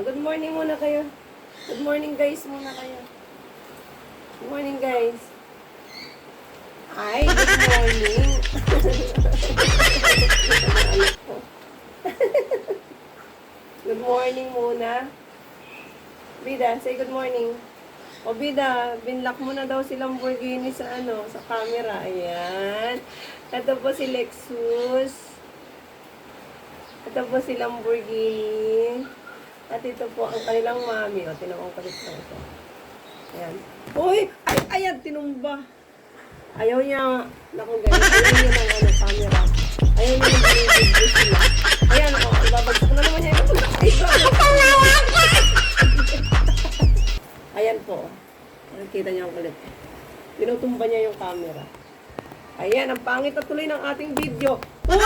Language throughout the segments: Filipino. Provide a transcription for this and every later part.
Ah, good morning muna kayo. Good morning guys muna kayo. Good morning guys. Ay, good morning. Good morning muna. Bida, say good morning. O Bida, binlock mo na daw si Lamborghini sa ano, sa camera. Ayan. Ito po si Lexus. Ito po si Lamborghini. At ito po ang kanilang mami. O, tinawang palit lang ito. Ayan. Uy! Ay, ayan, tinumba. Ayaw niya, naku guys, ayaw niya ng ano, camera. Ayaw niya ng video sila. Ayan, o, ibabagsak na naman niya. Ay, Ayan po. Nakikita niyo ang kulit. Tinutumba niya yung camera. Ayan, ang pangit na tuloy ng ating video. Uy!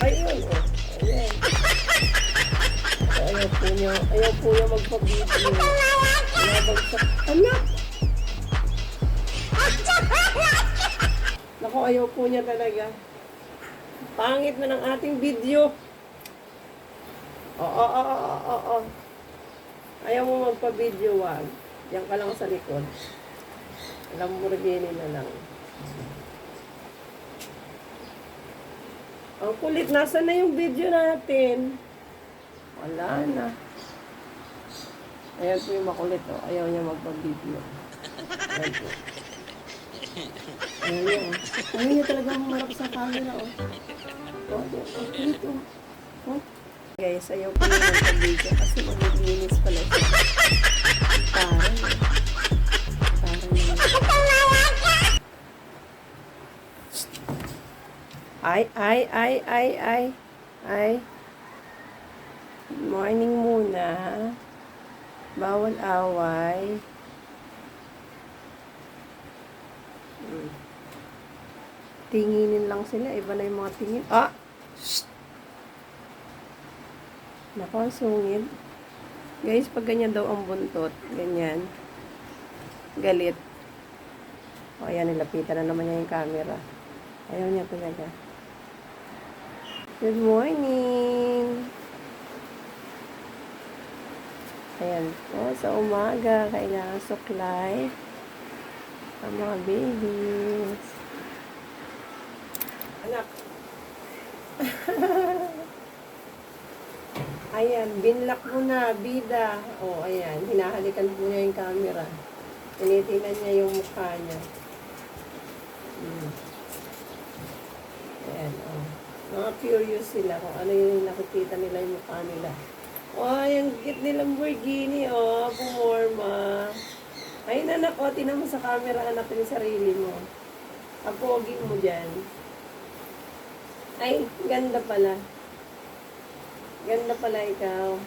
Ayun, oh. Ayan. Ayaw po niya, ayaw po niya magpa-video. Nabagsak. Anak! Naku, ayaw po niya talaga. Pangit na ng ating video. Oo, oo, oo, oo, oo. Ayaw mo magpa-video, wag. Diyan ka lang sa likod. Lamborghini na lang. Ang kulit, nasa na yung video natin? Wala na. Ayan po yung makulit, oh. Ayaw niya magpa-video. Ayan po. Ayaw niya, oh. Ayaw niya talaga humarap sa camera, oh. Oh, oh, oh, kulit, oh. Oh. Guys, ayaw ko na magpa-video kasi maglilinis pala siya. Parang, parang, ay, ay, ay, ay, ay, ay. Morning muna. Bawal away. Hmm. Tinginin lang sila. Iba na yung mga tingin. Ah! Shh! Nako, ang sungit. Guys, pag ganyan daw ang buntot, ganyan, galit. O, ayan, nilapitan na naman niya yung camera. Ayaw niya talaga. Good morning! Ayan po, sa umaga, kailangan suklay ang mga babies. Anak. ayan, binlock mo na, bida. O, oh, ayan, hinahalikan po niya yung camera. Tinitingnan niya yung mukha niya. Hmm. Ayan, oh. Mga curious sila kung ano yung nakikita nila yung mukha nila. Ay, ang cute ni Lamborghini, oh. Pumorma. Ay, nanak, oh. Tinan mo sa camera, anak yung sarili mo. Ang pogi mo dyan. Ay, ganda pala. Ganda pala ikaw.